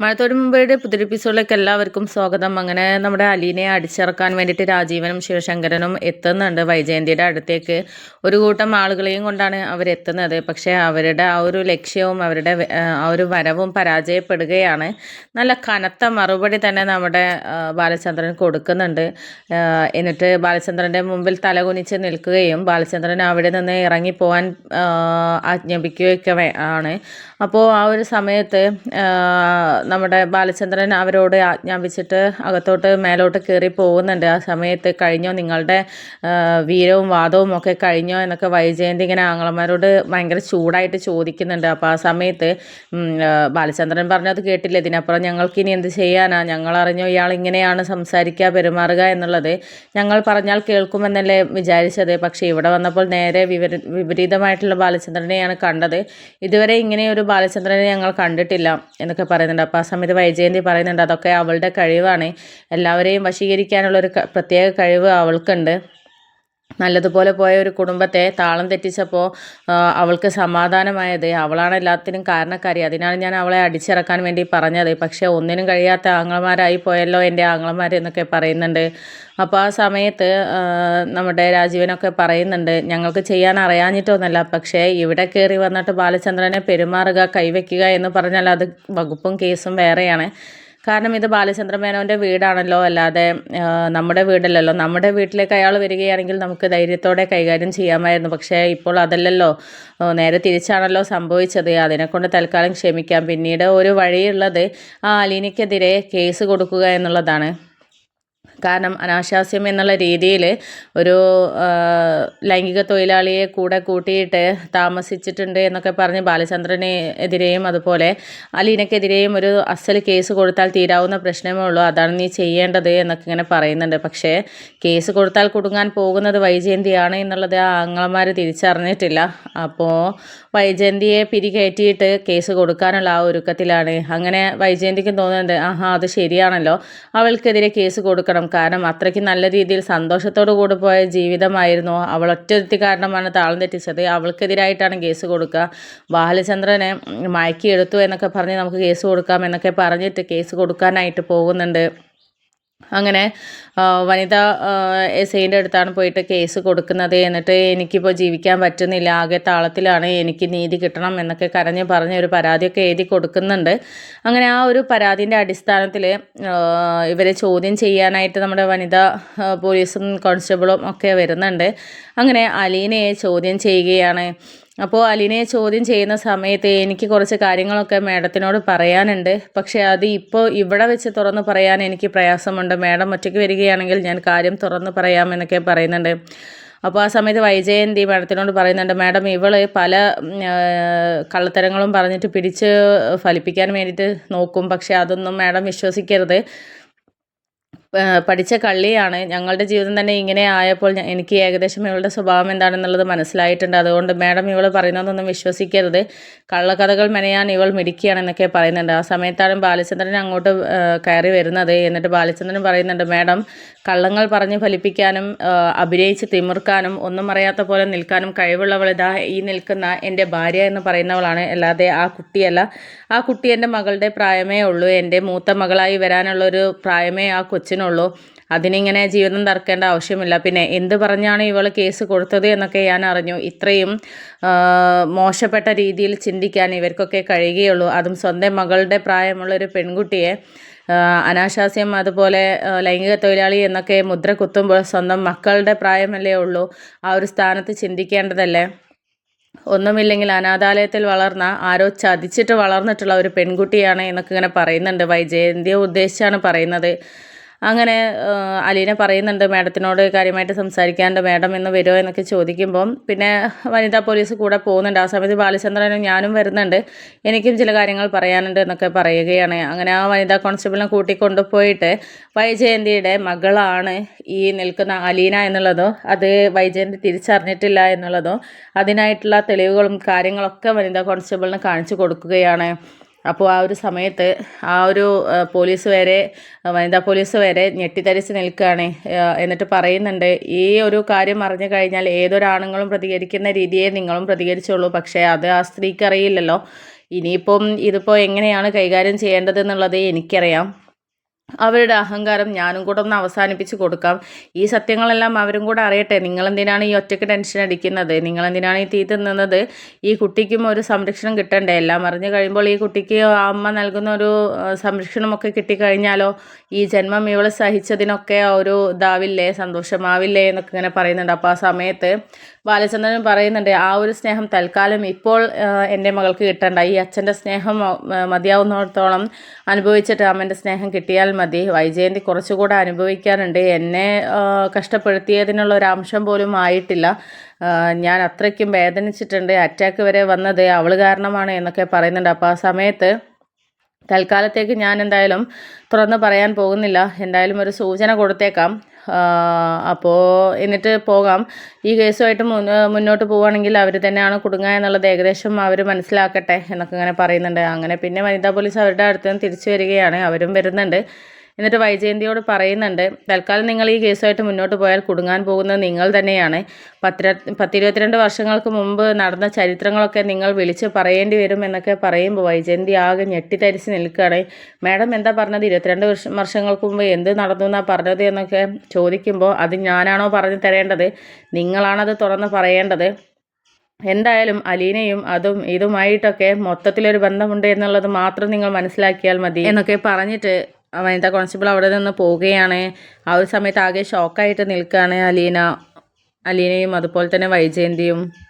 മഴത്തോട് മുമ്പയുടെ പുതിയ എപ്പിസോഡിലേക്ക് എല്ലാവർക്കും സ്വാഗതം. അങ്ങനെ നമ്മുടെ അലീനെ അടിച്ചിറക്കാൻ വേണ്ടിയിട്ട് രാജീവനും ശിവശങ്കരനും എത്തുന്നുണ്ട് വൈജയന്തിയുടെ അടുത്തേക്ക്. ഒരു കൂട്ടം ആളുകളെയും കൊണ്ടാണ് അവരെത്തുന്നത് പക്ഷേ അവരുടെ ആ ഒരു ലക്ഷ്യവും അവരുടെ ആ ഒരു വരവും പരാജയപ്പെടുകയാണ്. നല്ല കനത്ത മറുപടി തന്നെ നമ്മുടെ ബാലചന്ദ്രൻ കൊടുക്കുന്നുണ്ട്. എന്നിട്ട് ബാലചന്ദ്രന്റെ മുമ്പിൽ തലകുനിച്ച് നിൽക്കുകയും ബാലചന്ദ്രൻ അവിടെ നിന്ന് ഇറങ്ങിപ്പോവാൻ ആജ്ഞാപിക്കുകയൊക്കെ ആണ്. അപ്പോൾ ആ ഒരു സമയത്ത് നമ്മുടെ ബാലചന്ദ്രൻ അവരോട് ആജ്ഞാപിച്ചിട്ട് അകത്തോട്ട് മേലോട്ട് കയറി പോകുന്നുണ്ട്. ആ സമയത്ത് കഴിഞ്ഞോ? നിങ്ങളുടെ വീരവും വാദവും ഒക്കെ കഴിഞ്ഞോ എന്നൊക്കെ വൈജയന്തി ഇങ്ങനെ ആങ്ങളമാരോട് ഭയങ്കര ചൂടായിട്ട് ചോദിക്കുന്നുണ്ട്. അപ്പോൾ ആ സമയത്ത് ബാലചന്ദ്രൻ പറഞ്ഞത് കേട്ടില്ല. ഇതിനപ്പുറം ഞങ്ങൾക്ക് ഇനി എന്ത് ചെയ്യാനാ? ഞങ്ങൾ അറിഞ്ഞോ ഇയാൾ ഇങ്ങനെയാണ് സംസാരിക്കുക പെരുമാറുക എന്നുള്ളത് ഞങ്ങൾ പറഞ്ഞാൽ കേൾക്കുമെന്നല്ലേ വിചാരിച്ചത്. പക്ഷേ ഇവിടെ വന്നപ്പോൾ നേരെ വിവര വിപരീതമായിട്ടുള്ള ബാലചന്ദ്രനെയാണ് കണ്ടത്. ഇതുവരെ ഇങ്ങനെ ഒരു ബാലചന്ദ്രനെ ഞങ്ങൾ കണ്ടിട്ടില്ല എന്നൊക്കെ പറയുന്നുണ്ട്. അപ്പോൾ ആ സമയത്ത് വൈജയന്തി പറയുന്നുണ്ട്. അതൊക്കെ അവളുടെ കഴിവാണ്. എല്ലാവരെയും വശീകരിക്കാനുള്ളൊരു പ്രത്യേക കഴിവ് അവൾക്കുണ്ട്. നല്ലതുപോലെ പോയ ഒരു കുടുംബത്തെ താളം തെറ്റിച്ചപ്പോൾ അവൾക്ക് സമാധാനമായത്. അവളാണ് എല്ലാത്തിനും കാരണക്കാരി. അതിനാണ് ഞാൻ അവളെ അടിച്ചിറക്കാൻ വേണ്ടി പറഞ്ഞത്. പക്ഷേ ഒന്നിനും കഴിയാത്ത ആങ്ങളമാരായി പോയല്ലോ എന്റെ ആങ്ങളമാർ എന്നൊക്കെ പറയുന്നുണ്ട്. അപ്പോൾ ആ സമയത്ത് നമ്മുടെ രാജീവനൊക്കെ പറയുന്നുണ്ട് ഞങ്ങൾക്ക് ചെയ്യാൻ അറിയാഞ്ഞിട്ടൊന്നുമല്ല പക്ഷേ ഇവിടെ കയറി വന്നിട്ട് ബാലചന്ദ്രനെ പെരുമാറുക കൈവയ്ക്കുക എന്ന് പറഞ്ഞാൽ അത് വകുപ്പും കേസും വേറെയാണ്. കാരണം ഇത് ബാലചന്ദ്ര മേനോന്റെ വീടാണല്ലോ അല്ലാതെ നമ്മുടെ വീടല്ലല്ലോ. നമ്മുടെ വീട്ടിലേക്ക് അയാൾ വരികയാണെങ്കിൽ നമുക്ക് ധൈര്യത്തോടെ കൈകാര്യം ചെയ്യാമായിരുന്നു. പക്ഷേ ഇപ്പോൾ അതല്ലല്ലോ. നേരെ തിരിച്ചാണല്ലോ സംഭവിച്ചത്. അതിനെക്കൊണ്ട് തൽക്കാലം ക്ഷമിക്കാം. പിന്നീട് ഒരു വഴിയുള്ളത് ആ അലീനയ്ക്കെതിരെ കേസ് കൊടുക്കുക എന്നുള്ളതാണ്. കാരണം അനാശാസ്യം എന്നുള്ള രീതിയിൽ ഒരു ലൈംഗിക തൊഴിലാളിയെ കൂടെ കൂട്ടിയിട്ട് താമസിച്ചിട്ടുണ്ട് എന്നൊക്കെ പറഞ്ഞ് ബാലചന്ദ്രന് എതിരെയും അതുപോലെ അലീനക്കെതിരെയും ഒരു അസൽ കേസ് കൊടുത്താൽ തീരാവുന്ന പ്രശ്നമേ ഉള്ളൂ. അതാണ് നീ ചെയ്യേണ്ടത് എന്നൊക്കെ ഇങ്ങനെ പറയുന്നുണ്ട്. പക്ഷേ കേസ് കൊടുത്താൽ കുടുങ്ങാൻ പോകുന്നത് വൈജയന്തിയാണ് എന്നുള്ളത് ആ ആങ്ങളമാർ തിരിച്ചറിഞ്ഞിട്ടില്ല. അപ്പോൾ വൈജയന്തിയെ പിരികയറ്റിയിട്ട് കേസ് കൊടുക്കാനുള്ള ആ ഒരുക്കത്തിലാണ്. അങ്ങനെ വൈജയന്തിക്കും തോന്നുന്നുണ്ട് ആഹാ അത് ശരിയാണല്ലോ. അവൾക്കെതിരെ കേസ് കൊടുക്കണം. കാരണം. അത്രയ്ക്ക് നല്ല രീതിയിൽ സന്തോഷത്തോടു കൂടി പോയ ജീവിതമായിരുന്നു. അവൾ ഒറ്റത്തി കാരണമാണ് താളം തെറ്റിച്ചത്. അവൾക്കെതിരായിട്ടാണ് കേസ് കൊടുക്കുക. ബാലചന്ദ്രനെ മയക്കിയെടുത്തു എന്നൊക്കെ പറഞ്ഞ് നമുക്ക് കേസ് കൊടുക്കാം എന്നൊക്കെ പറഞ്ഞിട്ട് കേസ് കൊടുക്കാനായിട്ട് പോകുന്നുണ്ട്. അങ്ങനെ വനിത എസ് ഐന്റെ അടുത്താണ് പോയിട്ട് കേസ് കൊടുക്കുന്നത് എന്നിട്ട് എനിക്കിപ്പോൾ ജീവിക്കാൻ പറ്റുന്നില്ല ആകെ താളത്തിലാണ് എനിക്ക് നീതി കിട്ടണം എന്നൊക്കെ കരഞ്ഞ് പറഞ്ഞ് ഒരു പരാതിയൊക്കെ എഴുതി കൊടുക്കുന്നുണ്ട്. അങ്ങനെ ആ ഒരു പരാതിന്റെ അടിസ്ഥാനത്തിൽ ഇവരെ ചോദ്യം ചെയ്യാനായിട്ട് നമ്മുടെ വനിത പോലീസും കോൺസ്റ്റബിളും ഒക്കെ വരുന്നുണ്ട്. അങ്ങനെ അലീനയെ ചോദ്യം ചെയ്യുകയാണ്. അപ്പോൾ അലിനെ ചോദ്യം ചെയ്യുന്ന സമയത്ത് എനിക്ക് കുറച്ച് കാര്യങ്ങളൊക്കെ മാഡത്തിനോട് പറയാനുണ്ട്. പക്ഷേ അത് ഇപ്പോൾ ഇവിടെ വെച്ച് തുറന്ന് പറയാൻ എനിക്ക് പ്രയാസമുണ്ട്. മാഡം ഒറ്റയ്ക്ക് വരികയാണെങ്കിൽ ഞാൻ കാര്യം തുറന്ന് പറയാമെന്നൊക്കെ പറയുന്നുണ്ട്. അപ്പോൾ ആ സമയത്ത് വൈജയന്തി മാഡത്തിനോട് പറയുന്നുണ്ട് മാഡം ഇവൾ പല കള്ളത്തരങ്ങളും പറഞ്ഞിട്ട് പിടിച്ച് ഫലിപ്പിക്കാൻ വേണ്ടിയിട്ട് നോക്കും. പക്ഷേ അതൊന്നും മാഡം വിശ്വസിക്കരുത്. പഠിച്ച കള്ളിയാണ്. ഞങ്ങളുടെ ജീവിതം തന്നെ ഇങ്ങനെ ആയപ്പോൾ എനിക്ക് ഏകദേശം ഇവളുടെ സ്വഭാവം എന്താണെന്നുള്ളത് മനസ്സിലായിട്ടുണ്ട്. അതുകൊണ്ട് മാഡം ഇവൾ പറയുന്നതൊന്നും വിശ്വസിക്കരുത്. കള്ളക്കഥകൾ മെനയാൻ ഇവൾ മിടിക്കുകയാണെന്നൊക്കെ പറയുന്നുണ്ട്. ആ സമയത്താണ് ബാലചന്ദ്രൻ അങ്ങോട്ട് കയറി വരുന്നത്. എന്നിട്ട് ബാലചന്ദ്രൻ പറയുന്നുണ്ട് മാഡം കള്ളങ്ങൾ പറഞ്ഞ് ഫലിപ്പിക്കാനും അഭിനയിച്ച് തിമിർക്കാനും ഒന്നും അറിയാത്ത പോലെ നിൽക്കാനും കഴിവുള്ളവൾ ഇതാ ഈ നിൽക്കുന്ന എന്റെ ഭാര്യ എന്ന് പറയുന്നവളാണ്. അല്ലാതെ ആ കുട്ടിയല്ല. ആ കുട്ടി എന്റെ മകളുടെ പ്രായമേ ഉള്ളൂ. എന്റെ മൂത്ത മകളായി വരാനുള്ളൊരു പ്രായമേ ആ കൊച്ചിനുള്ളൂ. അതിനിങ്ങനെ ജീവിതം തറക്കേണ്ട ആവശ്യമില്ല. പിന്നെ എന്ത് പറഞ്ഞാണ് ഇവൾ കേസ് കൊടുത്തത് എന്നൊക്കെ ഞാൻ അറിഞ്ഞു. ഇത്രയും മോശപ്പെട്ട രീതിയിൽ ചിന്തിക്കാൻ ഇവർക്കൊക്കെ കഴിയുകയുള്ളൂ. അതും സ്വന്തം മകളുടെ പ്രായമുള്ളൊരു പെൺകുട്ടിയെ അനാശാസ്യം അതുപോലെ ലൈംഗിക തൊഴിലാളി എന്നൊക്കെ മുദ്ര കുത്തുമ്പോൾ സ്വന്തം മക്കളുടെ പ്രായമല്ലേ ഉള്ളൂ. ആ ഒരു സ്ഥാനത്ത് ചിന്തിക്കേണ്ടതല്ലേ? ഒന്നുമില്ലെങ്കിൽ അനാഥാലയത്തിൽ വളർന്ന ആരോ ചതിച്ചിട്ട് വളർന്നിട്ടുള്ള ഒരു പെൺകുട്ടിയാണ് എന്നൊക്കെ ഇങ്ങനെ പറയുന്നുണ്ട്. വൈജയന്തിയെ ഉദ്ദേശിച്ചാണ് പറയുന്നത്. അങ്ങനെ അലീന പറയുന്നുണ്ട് മാഡത്തിനോട് കാര്യമായിട്ട് സംസാരിക്കാണ്ട് മാഡം എന്ന് വരുമോ എന്നൊക്കെ ചോദിക്കുമ്പം പിന്നെ വനിതാ പോലീസ് കൂടെ പോകുന്നുണ്ട്. ആ സമയത്ത് ബാലചന്ദ്രനും ഞാനും വരുന്നുണ്ട്. എനിക്കും ചില കാര്യങ്ങൾ പറയാനുണ്ട് എന്നൊക്കെ പറയുകയാണ്. അങ്ങനെ ആ വനിതാ കോൺസ്റ്റബിളിനെ കൂട്ടിക്കൊണ്ടുപോയിട്ട് വൈജയന്തിയുടെ മകളാണ് ഈ നിൽക്കുന്ന അലീന എന്നുള്ളതോ അത് വൈജയന്തി തിരിച്ചറിഞ്ഞിട്ടില്ല എന്നുള്ളതോ അതിനായിട്ടുള്ള തെളിവുകളും കാര്യങ്ങളൊക്കെ വനിതാ കോൺസ്റ്റബിളിന് കാണിച്ചു കൊടുക്കുകയാണ്. അപ്പോൾ ആ ഒരു സമയത്ത് ആ ഒരു പോലീസ് വരെ വനിതാ പോലീസ് വരെ ഞെട്ടിത്തരിച്ച് നിൽക്കുകയാണ് എന്നിട്ട് പറയുന്നുണ്ട് ഈ ഒരു കാര്യം അറിഞ്ഞു കഴിഞ്ഞാൽ ഏതൊരാണുങ്ങളും പ്രതികരിക്കുന്ന രീതിയെ നിങ്ങളും പ്രതികരിച്ചുള്ളൂ പക്ഷേ അത് ആ സ്ത്രീക്ക് അറിയില്ലല്ലോ ഇനിയിപ്പം ഇതിപ്പോൾ എങ്ങനെയാണ് കൈകാര്യം ചെയ്യേണ്ടത് എന്നുള്ളത് എനിക്കറിയാം. അവരുടെ അഹങ്കാരം ഞാനും കൂടെ ഒന്ന് അവസാനിപ്പിച്ച് കൊടുക്കാം. ഈ സത്യങ്ങളെല്ലാം അവരും കൂടെ അറിയട്ടെ. നിങ്ങളെന്തിനാണ് ഈ ഒറ്റയ്ക്ക് ടെൻഷൻ അടിക്കുന്നത്? നിങ്ങളെന്തിനാണ് ഈ തീ തിന്നുന്നത്? ഈ കുട്ടിക്കും ഒരു സംരക്ഷണം കിട്ടണ്ടേ? എല്ലാം അറിഞ്ഞു കഴിയുമ്പോൾ ഈ കുട്ടിക്ക് അമ്മ നൽകുന്ന ഒരു സംരക്ഷണമൊക്കെ കിട്ടിക്കഴിഞ്ഞാലോ? ഈ ജന്മം ഇവൾ സഹിച്ചതിനൊക്കെ ഒരു ഇതാവില്ലേ? സന്തോഷമാവില്ലേ? എന്നൊക്കെ ഇങ്ങനെ പറയുന്നുണ്ട്. അപ്പോൾ ആ സമയത്ത് ബാലചന്ദ്രൻ പറയുന്നുണ്ട് ആ ഒരു സ്നേഹം തൽക്കാലം ഇപ്പോൾ എന്റെ മകൾക്ക് കിട്ടണ്ട. ഈ അച്ഛന്റെ സ്നേഹം മതിയാവുന്നിടത്തോളം അനുഭവിച്ചിട്ട് അമ്മന്റെ സ്നേഹം കിട്ടിയാൽ മതി. വൈജയന്തി കുറച്ചുകൂടെ അനുഭവിക്കാനുണ്ട് എന്നെ കഷ്ടപ്പെടുത്തിയതിനുള്ള ഒരു അംശം പോലും ആയിട്ടില്ല. ഞാൻ അത്രയ്ക്കും വേദനിച്ചിട്ടുണ്ട്. അറ്റാക്ക് വരെ വന്നത് അവൾ കാരണമാണ് എന്നൊക്കെ പറയുന്നുണ്ട്. അപ്പോൾ ആ സമയത്ത് തൽക്കാലത്തേക്ക് ഞാൻ എന്തായാലും തുറന്ന് പറയാൻ പോകുന്നില്ല. എന്തായാലും ഒരു സൂചന കൊടുത്തേക്കാം. അപ്പോൾ എന്നിട്ട് പോകാം. ഈ കേസുമായിട്ട് മുന്നോ മുന്നോട്ട് പോവുകയാണെങ്കിൽ അവർ തന്നെയാണ് കുടുങ്ങുക എന്നുള്ളത് ഏകദേശം അവർ മനസ്സിലാക്കട്ടെ എന്നൊക്കെ ഇങ്ങനെ പറയുന്നുണ്ട്. അങ്ങനെ പിന്നെ വനിതാ പോലീസ് അവരുടെ അടുത്ത് നിന്ന് തിരിച്ചു വരികയാണ്. അവരും വരുന്നുണ്ട്. എന്നിട്ട് വൈജയന്തിയോട് പറയുന്നുണ്ട് തൽക്കാലം നിങ്ങൾ ഈ കേസുമായിട്ട് മുന്നോട്ട് പോയാൽ കുടുങ്ങാൻ പോകുന്നത് നിങ്ങൾ തന്നെയാണ്. പത്തിര പത്തിരുപത്തിരണ്ട് വർഷങ്ങൾക്ക് മുമ്പ് നടന്ന ചരിത്രങ്ങളൊക്കെ നിങ്ങൾ വിളിച്ച് പറയേണ്ടി വരും എന്നൊക്കെ പറയുമ്പോൾ വൈജയന്തി ആകെ ഞെട്ടിത്തരിച്ച് നിൽക്കുകയാണ്. മാഡം എന്താ പറഞ്ഞത്? ഇരുപത്തിരണ്ട് വർഷം വർഷങ്ങൾക്ക് മുമ്പ് എന്ത് നടന്നു എന്നാണ് പറഞ്ഞത് എന്നൊക്കെ ചോദിക്കുമ്പോൾ അത് ഞാനാണോ പറഞ്ഞു തരേണ്ടത്? നിങ്ങളാണത് തുറന്ന് പറയേണ്ടത്? എന്തായാലും അലീനയും അതും ഇതുമായിട്ടൊക്കെ മൊത്തത്തിലൊരു ബന്ധമുണ്ട് എന്നുള്ളത് മാത്രം നിങ്ങൾ മനസ്സിലാക്കിയാൽ മതി എന്നൊക്കെ പറഞ്ഞിട്ട് വനിതാ കോൺസ്റ്റബിൾ അവിടെ നിന്ന് പോവുകയാണ്. ആ ഒരു സമയത്ത് ആകെ ഷോക്കായിട്ട് നിൽക്കുകയാണ് അലീന. അലീനയും അതുപോലെ തന്നെ വൈജയന്തിയും.